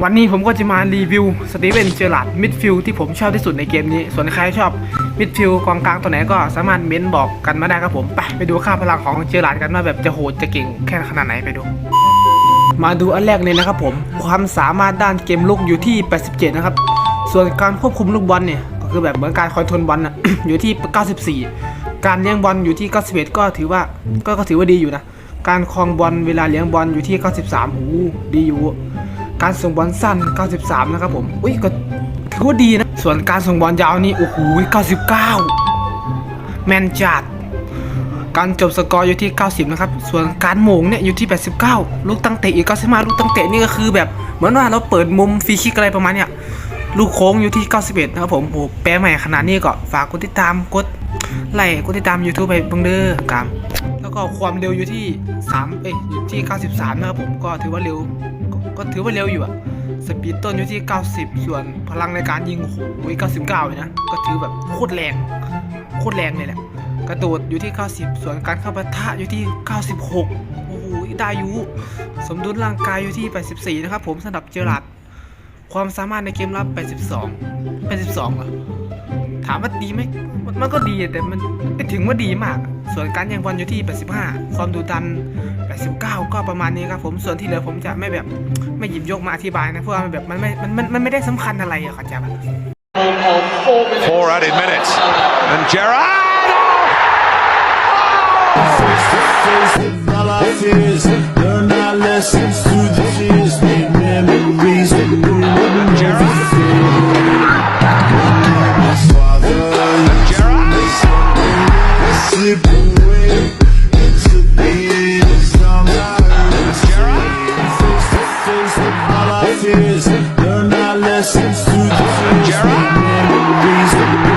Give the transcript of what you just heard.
วันนี้ผมก็จะมารีวิวสตีเวนเจอร์ลาดมิดฟิลที่ผมชอบที่สุดในเกมนี้ ส่วนใครชอบมิดฟิลกองกลางตัวไหนก็สามารถเม้นบอกกันมาได้ครับผม ไปไปดูค่าพลังของเจอร์ลาดกันว่าแบบจะโหดจะเก่งแค่ขนาดไหนไปดู มาดูอันแรกเลยนะครับผม ความสามารถด้านเกมลุกอยู่ที่ 87 นะครับ ส่วนการควบคุมลูกบอลเนี่ยก็คือแบบเหมือนการคอนโทรลบอลนะอยู่ที่ 94 การเลี้ยงบอลอยู่ที่ 91 ก็ถือว่าก็ถือว่าดีอยู่นะ การครองบอลเวลาเลี้ยงบอลอยู่ที่ 93โอ้โหดีอยู่ การส่งบอลสั้น 93 นะครับผมอุ้ยก็ถือว่าดีนะ ส่วนการส่งบอลยาวนี่โอ้โห99 แมนจัดการจบสกอร์อยู่ที่ 90 นะครับ ส่วนการโมงเนี่ยอยู่ที่ 89 ลูกตั้งเตะอีก95ลูกตั้งเตะนี่ก็คือแบบเหมือนว่าเราเปิดมุมฟรีคิกอะไรประมาณเนี้ยลูกโค้งอยู่ที่ 91 นะครับผมโอ้แปลใหม่ขนาดนี้ก็ฝากกดติดตามกดไลค์กดติดตาม YouTube ไปบังเด้อกามแล้วก็ความเร็วอยู่ที่ 3 เอ้ยอยู่ที่ 93 นะครับผมก็ถือว่าเร็ว ก็ถือว่าเร็วอยู่อะสปีดต้นอยู่ที่ 90 ส่วนพลังในการยิงโอ้โห99เลยนะ ก็ถือแบบโคตรแรง โคตรแรงเลยแหละ กระโดดอยู่ที่ 90 ส่วนการเข้าปะทะอยู่ที่ 96 โอ้โหได้อยู่สมดุลร่างกายอยู่ที่ 84 นะครับผมสำหรับเจอราร์ดความสามารถในเกมรับ 82 82เหรอามว่าดีไหมมันมันก็ดีแต่มันไม่ถึงว่าดีมาก ส่วนการยังบอลอยู่ที่ 85 ความดุดัน 89 ก็ประมาณนี้ครับผม ส่วนที่เหลือผมจะไม่แบบไม่หยิบยกมาอธิบายนะ เพราะว่ามันแบบมันไม่มันมันมันไม่ได้สำคัญอะไรอะครับจ๊ะ Four added minutes. And Gerrard! all our fears. Learn our lessons through reason.